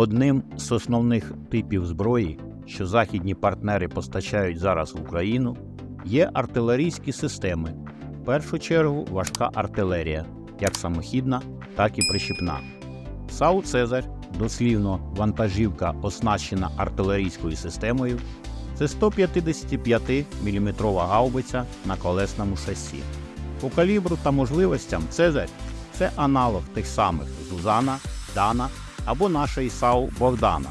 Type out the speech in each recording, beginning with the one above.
Одним з основних типів зброї, що західні партнери постачають зараз в Україну, є артилерійські системи, в першу чергу важка артилерія, як самохідна, так і прищіпна. САУ Цезарь, дослівно вантажівка, оснащена артилерійською системою, це 155 мм гаубиця на колесному шасі. По калібру та можливостям Цезарь це аналог тих самих Зузана, Дана або нашої САУ Богдана.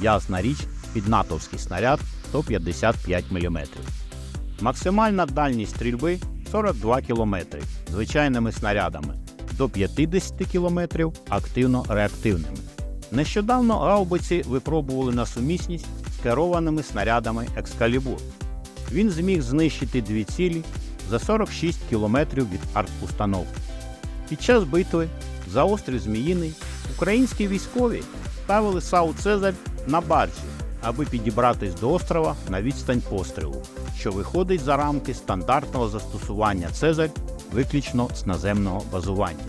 Ясна річ, під натовський снаряд 155 мм. Максимальна дальність стрільби 42 км звичайними снарядами, до 50 км активно-реактивними. Нещодавно гаубиці випробували на сумісність з керованими снарядами Екскалібур. Він зміг знищити дві цілі за 46 км від артустановки. Під час битви за острів Зміїний українські військові ставили САУ Цезарь на баржі, аби підібратись до острова на відстань пострілу, що виходить за рамки стандартного застосування Цезарь виключно з наземного базування.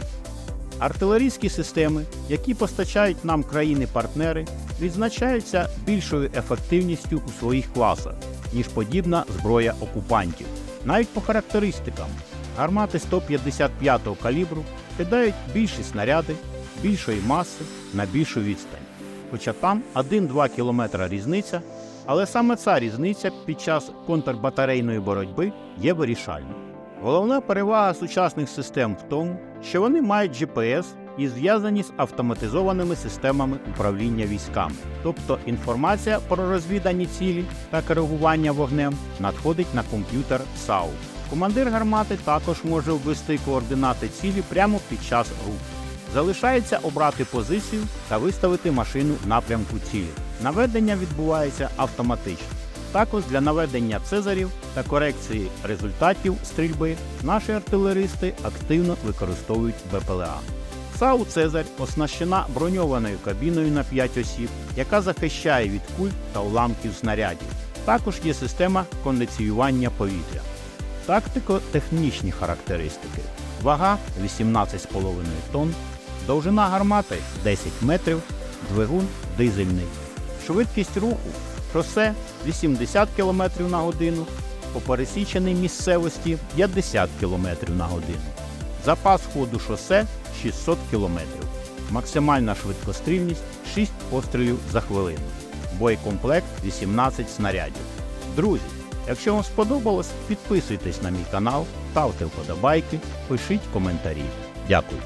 Артилерійські системи, які постачають нам країни-партнери, відзначаються більшою ефективністю у своїх класах, ніж подібна зброя окупантів. Навіть по характеристикам гармати 155-го калібру кидають більші снаряди, більшої маси на більшу відстань. Хоча там 1-2 км різниця, але саме ця різниця під час контрбатарейної боротьби є вирішальною. Головна перевага сучасних систем в тому, що вони мають GPS і зв'язані з автоматизованими системами управління військами. Тобто інформація про розвідані цілі та керування вогнем надходить на комп'ютер САУ. Командир гармати також може ввести координати цілі прямо під час руху. Залишається обрати позицію та виставити машину в напрямку цілі. Наведення відбувається автоматично. Також для наведення цезарів та корекції результатів стрільби наші артилеристи активно використовують БПЛА. САУ Цезарь оснащена броньованою кабіною на 5 осіб, яка захищає від куль та уламків снарядів. Також є система кондиціювання повітря. Тактико-технічні характеристики. Вага 18,5 тонн, довжина гармати 10 метрів, двигун дизельний. Швидкість руху шосе 80 км на годину, по пересіченій місцевості 50 км на годину. Запас ходу шосе 600 км. Максимальна швидкострільність 6 пострілів за хвилину. Боєкомплект 18 снарядів. Друзі, якщо вам сподобалось, підписуйтесь на мій канал, ставте вподобайки, пишіть коментарі. Дякую.